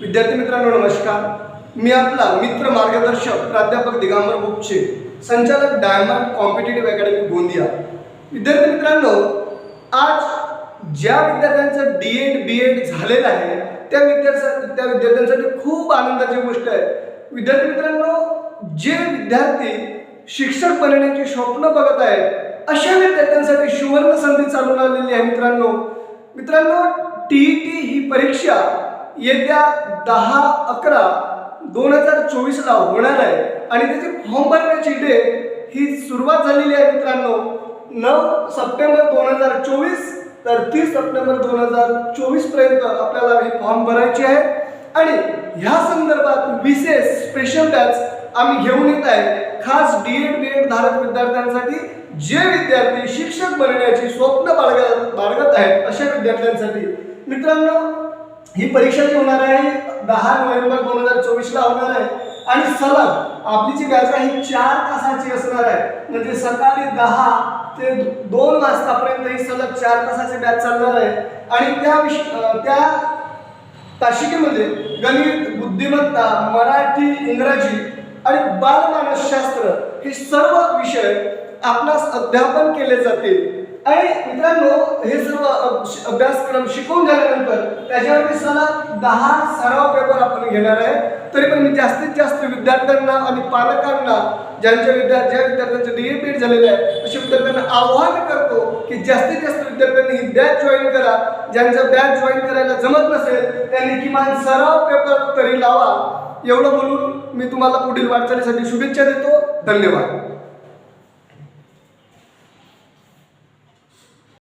विद्यार्थी मित्रांनो नमस्कार. मी आपला मित्र मार्गदर्शक प्राध्यापक दिगंबर बुपचे संचालक डायमंड कॉम्पिटेटिव्ह अकॅडमी गोंदिया. विद्यार्थी मित्रांनो आज ज्या विद्यार्थ्यांचं डी एड बी एड झालेलं आहे त्या विद्यार्थ्या त्या विद्यार्थ्यांसाठी खूप आनंदाची गोष्ट आहे. विद्यार्थी मित्रांनो जे विद्यार्थी शिक्षक बनण्याची स्वप्न बघत आहेत अशा विद्यार्थ्यांसाठी सुवर्ण संधी चालून आलेली आहे मित्रांनो. मित्रांनो टी ई टी ही परीक्षा येत्या दहा अकरा दोन हजार चोवीसला होणार आहे. आणि त्याची फॉर्म भरण्याची डेट ही सुरुवात झालेली आहे मित्रांनो. नऊ सप्टेंबर दोन हजार चोवीस तर तीस सप्टेंबर दोन हजार चोवीसपर्यंत आपल्याला ही फॉर्म भरायची आहे. आणि ह्या संदर्भात विशेष स्पेशल बॅच आम्ही घेऊन येत आहे. खास डी एड बी एड धारक विद्यार्थ्यांसाठी जे विद्यार्थी शिक्षक बनण्याची स्वप्न बाळगत बाळगत आहेत अशा विद्यार्थ्यांसाठी. मित्रांनो ही परीक्षा जी होणार आहे दहा नोव्हेंबर दोन हजार चोवीसला होणार आहे. आणि सलग आपली जी बॅच आहे ही चार तासाची असणार आहे. म्हणजे सकाळी दहा ते दोन वाजतापर्यंत ही सलग चार तासाची बॅच चालणार आहे. आणि त्या विष त्या ताशिकेमध्ये गणित बुद्धिमत्ता मराठी इंग्रजी आणि बालमानसशास्त्र हे सर्व विषय आपणास अध्यापन केले जातील. आणि मित्रांनो हे सर्व अभ्यासक्रम शिकवून झाल्यानंतर त्याच्यावरती सलग दहा सराव पेपर आपण घेणार आहे. तरी पण मी जास्तीत जास्त विद्यार्थ्यांना आणि पालकांना ज्यांच्या विद्यार्थी ज्या विद्यार्थ्यांचे डी एड झालेले आहे अशा विद्यार्थ्यांना आव्हान करतो की जास्तीत जास्त विद्यार्थ्यांनी ही बॅच जॉईन करा. ज्यांचं बॅच जॉईन करायला जमत नसेल त्यांनी किमान सराव पेपर तरी लावा. एवढं बोलून मी तुम्हाला पुढील वाटचालीसाठी शुभेच्छा देतो. धन्यवाद.